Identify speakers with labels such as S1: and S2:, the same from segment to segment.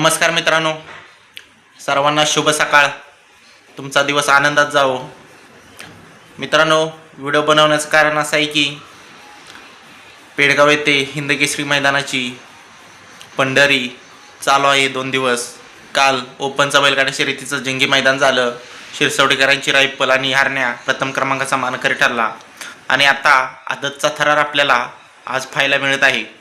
S1: नमस्कार मित्रांनो. सर्वांना शुभ सकाळ. तुमचा दिवस आनंदात जावो. मित्रांनो व्हिडिओ बनवण्याचं कारण असं आहे की पेडगाव येथे हिंदकेसरी मैदानाची पंढरी चालू आहे दोन दिवस. काल ओपनचा बैलगाडा शर्यतीचं जंगी मैदान झालं. शिरसवडीकरांची रायफल आणि हारण्या प्रथम क्रमांकाचा मानकरी ठरला. आणि आता आदतचा थरार आपल्याला आज पाहायला मिळत आहे.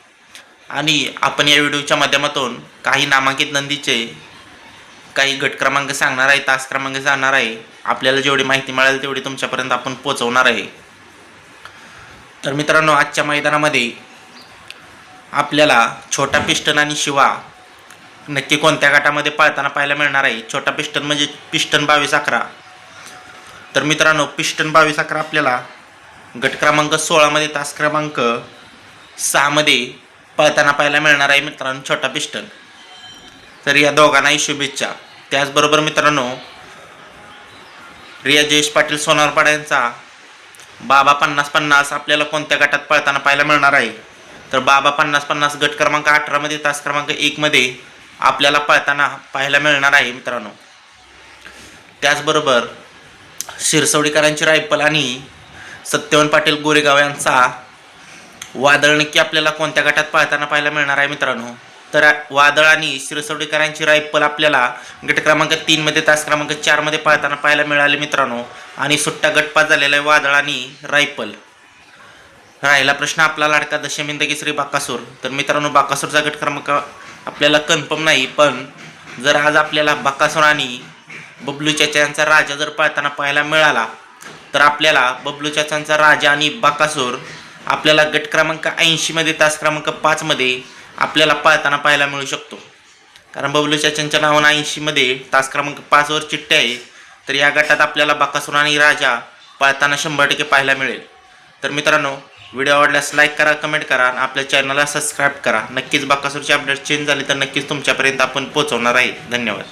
S1: आणि आपण या व्हिडिओच्या माध्यमातून काही नामांकित नंदीचे काही गट क्रमांक सांगणार आहे तास क्रमांक सांगणार आहे आपल्याला जेवढी माहिती मिळेल तेवढी तुमच्यापर्यंत आपण पोचवणार आहे. तर मित्रांनो आजच्या मैदानामध्ये आपल्याला छोटा पिस्टन आणि शिवा नक्की कोणत्या गटामध्ये पाळताना पाहायला मिळणार आहे? छोटा पिस्टन म्हणजे पिस्टन बावीस अकरा. तर मित्रांनो पिस्टन बावीस अकरा आपल्याला गट क्रमांक सोळामध्ये तास क्रमांक सहामध्ये पळताना पाहायला मिळणार आहे मित्रांनो छोटा पिस्टन तर या दोघांनाही शुभेच्छा. त्याचबरोबर मित्रांनो रिया जयेश पाटील सोनारपाडा यांचा बाबा पन्नास पन्नास आपल्याला कोणत्या गटात पळताना पाहायला मिळणार आहे? तर बाबा पन्नास पन्नास गट क्रमांक अठरामध्ये तास क्रमांक एकमध्ये आपल्याला पळताना पाहायला मिळणार आहे मित्रांनो. त्याचबरोबर शिरसवडीकरांची रायफल आणि सत्यवन पाटील गोरेगाव यांचा वादळ नक्की आपल्याला कोणत्या गटात पाळताना पाहायला मिळणार आहे मित्रांनो? तर वादळ आणि शिरसवडीकरांची रायफल आपल्याला गट क्रमांक तीनमध्ये तास क्रमांक चारमध्ये पाळताना पाहायला मिळाले मित्रांनो. आणि सुट्टा गटपात झालेला आहे वादळ आणि रायफल. राहिला प्रश्न आपला लाडका दशमिंदगी श्री बाकासूर. तर मित्रांनो बाकासूरचा गट क्रमांक आपल्याला कन्फर्म नाही पण जर आज आपल्याला बाकासूर आणि बबलू चाचा यांचा राजा जर पाळताना पाहायला मिळाला तर आपल्याला बबलू चाचांचा राजा आणि बाकासूर आपल्याला गट क्रमांक ऐंशीमध्ये तास क्रमांक पाचमध्ये आपल्याला पाळताना पाहायला मिळू शकतो. कारण बबलू चाचनच्या नावानं ऐंशीमध्ये तास क्रमांक पाचवर चिठ्ठी आहे. तर या गटात आपल्याला बाकासूर आणि राजा पाळताना शंभर टक्के पाहायला मिळेल. तर मित्रांनो व्हिडिओ आवडल्यास लाईक करा कमेंट करा आणि आपल्या चॅनलला सबस्क्राईब करा. नक्कीच बाकासूरचे अपडेट चेंज झाले तर नक्कीच तुमच्यापर्यंत आपण पोहोचवणार आहे. धन्यवाद.